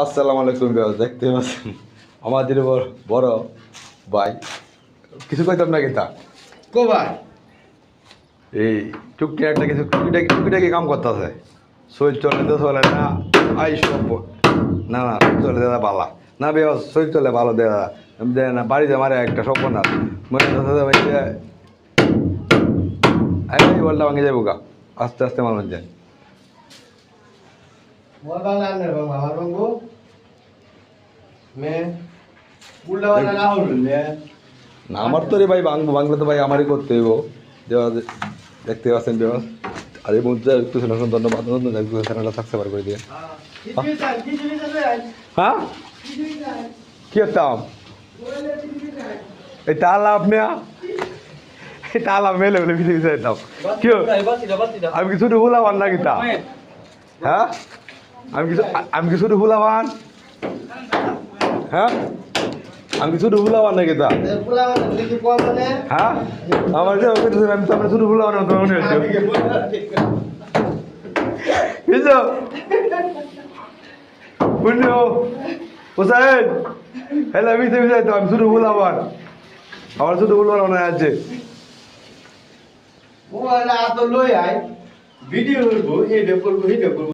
আসসালামু আলাইকুম বিয়াস দেখতে পাচ্ছেন? আমাদের বড় ভাই। কিছু কইতাম না কিন্তু কোবাই এই টুকটি একটা কিছু টুকিটাকি টুকিটাকি কাম করতেছে। শরীর চলে তো চলে না আই সব না না চলে দাদা বালা। না বিয়াস শরীর চলে ভালো দে দাদা আমি দেয় না বাড়িতে আমার একটা স্বপ্ন না মনে হচ্ছে ভাই এই বলটা ভাঙে যাব গা। আস্তে আস্তে মানুষ যায় মোর বাংলা বাংলা আমার বাংলা না আমার তো রে ভাই বাংলা তো ভাই আমারই করতে হইব। দেখতে পাচ্ছেন আর এই মুহূর্তে একটু শুনুন ধন্যবাদ চ্যানেলটা সাবস্ক্রাইব করে দিয়ে। হ্যাঁ? কি করতাম এই তালা আপনি এই তালা মেলে বলে কি? আমি কিছু ভুলাবান না কিতা হ্যাঁ? আমি কিছু আমি কিছু ভুলাবান হ্যাঁ? আমি কিছু ভুলাবান নাকি পুলা মানে? হ্যাঁ? আমার যে ওকে আমি তো শুধু ভুলাবান না মনে হচ্ছে বুঝছ? বুঝলো হ্যালো আমি তো তো আমি শুধু ভুলাবান। আমার শুধু ভুলবার মনে আছে। ও না তো লই আই ভিডিও করব এই করব এই করব।